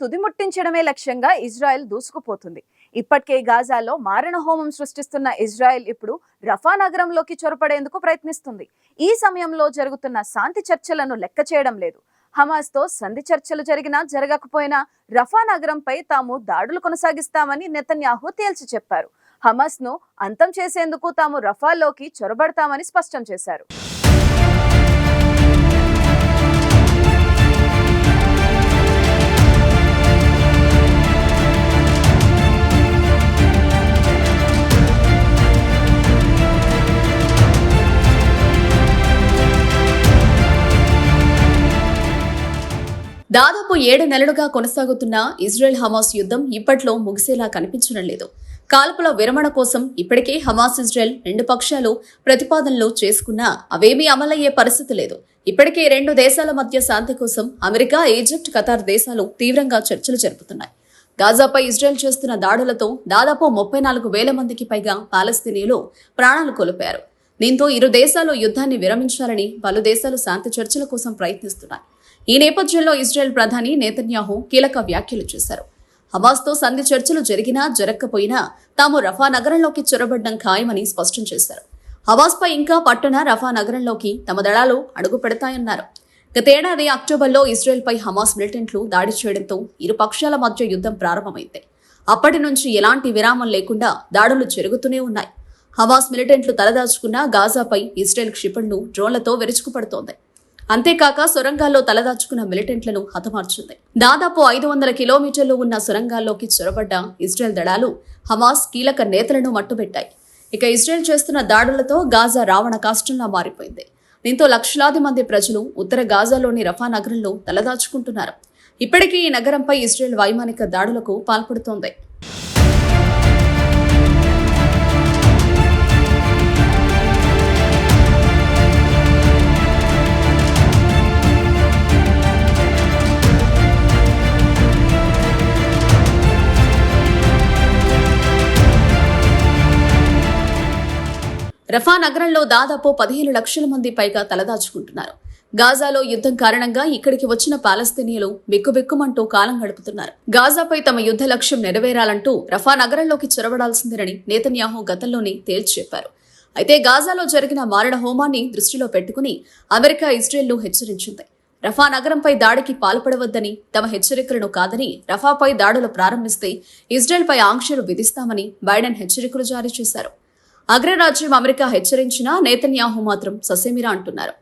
తుదిముట్టించడమే లక్ష్యంగా ఇజ్రాయెల్ దూసుకుపోతుంది. ఇప్పటికే గాజాలో మారణ హోమం సృష్టిస్తున్న ఇజ్రాయెల్ ఇప్పుడు రఫా నగరంలోకి చొరపడేందుకు ప్రయత్నిస్తుంది. ఈ సమయంలో జరుగుతున్న శాంతి చర్చలను లెక్క చేయడం లేదు. హమాస్తో సంధి చర్చలు జరిగినా జరగకపోయినా రఫా నగరంపై తాము దాడులు కొనసాగిస్తామని నెతన్యాహు తేల్చి చెప్పారు. హమాస్ను అంతం చేసేందుకు తాము రఫాలోకి చొరబడతామని స్పష్టం చేశారు. దాదాపు ఏడు నెలలుగా కొనసాగుతున్న ఇజ్రాయెల్ హమాస్ యుద్ధం ఇప్పట్లో ముగిసేలా కనిపించడం లేదు. కాల్పుల విరమణ కోసం ఇప్పటికే హమాస్ ఇజ్రాయెల్ రెండు పక్షాలు ప్రతిపాదనలు చేసుకున్నా అవేమీ అమలయ్యే పరిస్థితి లేదు. ఇప్పటికే రెండు దేశాల మధ్య శాంతి కోసం అమెరికా ఈజిప్ట్ ఖతార్ దేశాలు తీవ్రంగా చర్చలు జరుపుతున్నాయి. గాజాపై ఇజ్రాయెల్ చేస్తున్న దాడులతో దాదాపు ముప్పై నాలుగు వేల మందికి పైగా పాలస్తీనియులు ప్రాణాలు కోల్పోయారు. దీంతో ఇరు దేశాలు యుద్ధాన్ని విరమించాలని పలు దేశాలు శాంతి చర్చల కోసం ప్రయత్నిస్తున్నాయి. ఈ నేపథ్యంలో ఇజ్రాయెల్ ప్రధాని నేతన్యాహు కీలక వ్యాఖ్యలు చేశారు. హమాస్తో సంధి చర్చలు జరిగినా జరగకపోయినా తాము రఫా నగరంలోకి చొరబడ్డం ఖాయమని స్పష్టం చేశారు. హమాస్పై ఇంకా పట్టున రఫా నగరంలోకి తమ దళాలు అడుగు పెడతాయన్నారు. గతేడాది అక్టోబర్లో ఇజ్రాయెల్పై హమాస్ మిలిటెంట్లు దాడి చేయడంతో ఇరు పక్షాల మధ్య యుద్ధం ప్రారంభమైంది. అప్పటి నుంచి ఎలాంటి విరామం లేకుండా దాడులు జరుగుతూనే ఉన్నాయి. హమాస్ మిలిటెంట్లు తలదాచుకున్న గాజాపై ఇజ్రాయెల్ క్షిపణులు డ్రోన్లతో విరుచుకుపడుతోంది. అంతేకాక సొరంగాల్లో తలదాచుకున్న మిలిటెంట్లను హతమార్చింది. దాదాపు ఐదు వందల కిలోమీటర్లు ఉన్న సొరంగాల్లోకి చొరబడ్డ ఇజ్రాయెల్ దళాలు హమాస్ కీలక నేతలను మట్టుబెట్టాయి. ఇక ఇజ్రాయెల్ చేస్తున్న దాడులతో గాజా రావణ కాష్టంలా మారిపోయింది. దీంతో లక్షలాది మంది ప్రజలు ఉత్తర గాజాలోని రఫా నగరంలో తలదాచుకుంటున్నారు. ఇప్పటికీ ఈ నగరంపై ఇజ్రాయెల్ వైమానిక దాడులకు పాల్పడుతోంది. రఫా నగరంలో దాదాపు పదిహేను లక్షల మంది పైగా తలదాచుకుంటున్నారు. గాజాలో యుద్ధం కారణంగా ఇక్కడికి వచ్చిన పాలస్తీనియులు బిక్కుబిక్కుమంటూ కాలం గడుపుతున్నారు. గాజాపై తమ యుద్ధ లక్ష్యం నెరవేరాలంటూ రఫా నగరంలోకి చొరవడాల్సిందేనని నేతన్యాహు గతంలోనే తేల్చి చెప్పారు. అయితే గాజాలో జరిగిన మారణ హోమాన్ని దృష్టిలో పెట్టుకుని అమెరికా ఇజ్రాయెల్ను హెచ్చరించింది. రఫా నగరంపై దాడికి పాల్పడవద్దని తమ హెచ్చరికలను కాదని రఫాపై దాడులు ప్రారంభిస్తే ఇజ్రాయెల్పై ఆంక్షలు విధిస్తామని బైడెన్ హెచ్చరికలు జారీ చేశారు. అగ్రరాజ్యం అమెరికా హెచ్చరించినా నేతన్యాహు మాత్రం ససేమిరా అంటున్నారు.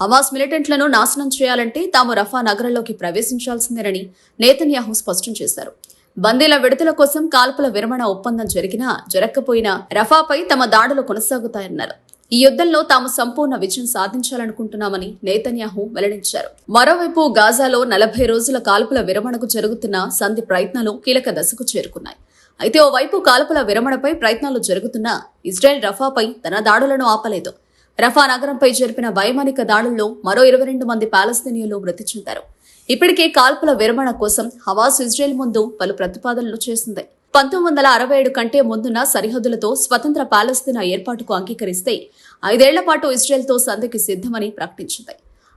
హమాస్ మిలిటెంట్లను నాశనం చేయాలంటే తాము రఫా నగరంలోకి ప్రవేశించాల్సిందేనని నేతన్యాహు స్పష్టం చేశారు. బందీల విడుదల కోసం కాల్పుల విరమణ ఒప్పందం జరిగినా జరగకపోయినా రఫాపై తమ దాడులు కొనసాగుతాయన్నారు. ఈ యుద్ధంలో తాము సంపూర్ణ విజయం సాధించాలనుకుంటున్నామని నేతన్యాహు వెల్లడించారు. మరోవైపు గాజాలో నలభై రోజుల కాల్పుల విరమణకు జరుగుతున్న సంధి ప్రయత్నాలు కీలక దశకు చేరుకున్నాయి. అయితే ఓవైపు కాల్పుల విరమణపై ప్రయత్నాలు జరుగుతున్నా ఇజ్రాయెల్ రఫాపై తన దాడులను ఆపలేదు. రఫా నగరంపై జరిపిన వైమానిక దాడుల్లో మరో ఇరవై రెండు మంది పాలస్తీనియులు మృతి చెందారు. ఇప్పటికే కాల్పుల విరమణ కోసం హవాస్ ఇజ్రాయెల్ ముందు పలు ప్రతిపాదనలు చేసింది. పంతొమ్మిది వందల అరవై ఏడు కంటే ముందున్న సరిహద్దులతో స్వతంత్ర పాలస్తీనా ఏర్పాటుకు అంగీకరిస్తే ఐదేళ్ళ పాటు ఇజ్రాయెల్తో సంధికి సిద్ధమని ప్రకటించింది.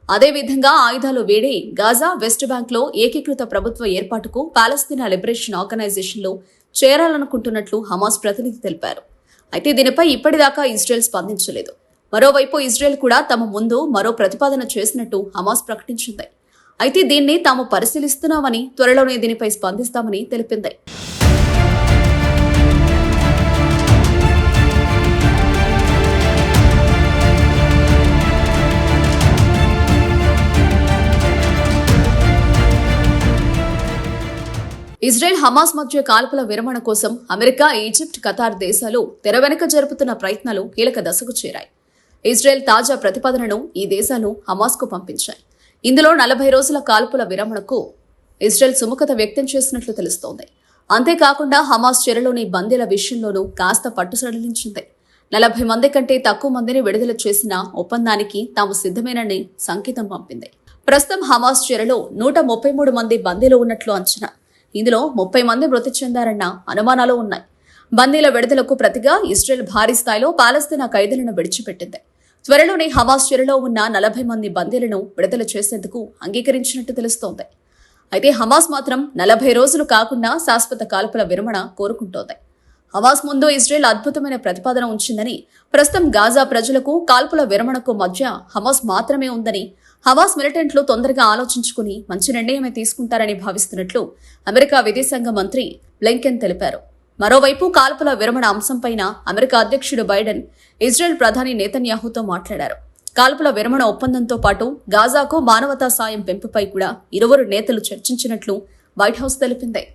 అదేవిధంగా ఆయుధాలు వేడి గాజా వెస్ట్ బ్యాంక్లో ఏకీకృత ప్రభుత్వ ఏర్పాటుకు పాలస్తీనా లిబరేషన్ ఆర్గనైజేషన్లో చేరాలనుకుంటున్నట్లు హమాస్ ప్రతినిధి తెలిపారు. అయితే దీనిపై ఇప్పటిదాకా ఇజ్రాయెల్ స్పందించలేదు. మరోవైపు ఇజ్రాయెల్ కూడా తమ ముందు మరో ప్రతిపాదన చేసినట్టు హమాస్ ప్రకటించింది. అయితే దీన్ని తాము పరిశీలిస్తున్నామని త్వరలోనే దీనిపై స్పందిస్తామని తెలిపింది. ఇజ్రాయెల్ హమాస్ మధ్య కాల్పుల విరమణ కోసం అమెరికా ఈజిప్ట్ ఖతార్ దేశాలు తెర వెనుక జరుపుతున్న ప్రయత్నాలు కీలక దశకు చేరాయి. ఇజ్రాయెల్ తాజా ప్రతిపాదనను ఈ దేశాలు హమాస్కు పంపించాయి. ఇందులో నలభై రోజుల కాల్పుల విరమణకు ఇజ్రాయెల్ సుముఖత వ్యక్తం చేసినట్లు తెలుస్తోంది. అంతేకాకుండా హమాస్ చెరలోని బందీల విషయంలోనూ కాస్త పట్టు సడలించింది. నలభై మంది కంటే తక్కువ మందిని విడుదల చేసిన ఒప్పందానికి తాము సిద్ధమేనని సంకేతం పంపింది. ప్రస్తుతం హమాస్ చెరలో నూట ముప్పై మూడు మంది బందీలు ఉన్నట్లు అంచనా. ఇందులో ముప్పై మంది మృతి చెందారన్న అనుమానాలు ఉన్నాయి. బందీల విడుదలకు ప్రతిగా ఇస్రాయెల్ భారీ స్థాయిలో పాలస్తీనా ఖైదీలను విడిచిపెట్టింది. త్వరలోనే హమాస్ చెరలో ఉన్న నలభై మంది బందీలను విడుదల చేసేందుకు అంగీకరించినట్టు తెలుస్తోంది. అయితే హమాస్ మాత్రం నలభై రోజులు కాకుండా శాశ్వత కాల్పుల విరమణ కోరుకుంటోంది. హమాస్ ముందు ఇజ్రాయెల్ అద్భుతమైన ప్రతిపాదన ఉంచిందని ప్రస్తుతం గాజా ప్రజలకు కాల్పుల విరమణకు మధ్య హమాస్ మాత్రమే ఉందని హమాస్ మిలిటెంట్లు తొందరగా ఆలోచించుకుని మంచి నిర్ణయమే తీసుకుంటారని భావిస్తున్నట్లు అమెరికా విదేశాంగ మంత్రి బ్లింకెన్ తెలిపారు. మరోవైపు కాల్పుల విరమణ అంశంపైన అమెరికా అధ్యక్షుడు బైడెన్ ఇజ్రాయెల్ ప్రధాని నేతన్యాహుతో మాట్లాడారు. కాల్పుల విరమణ ఒప్పందంతో పాటు గాజాకు మానవతా సాయం పెంపుపై కూడా ఇరువురు నేతలు చర్చించినట్లు వైట్ హౌస్ తెలిపింది.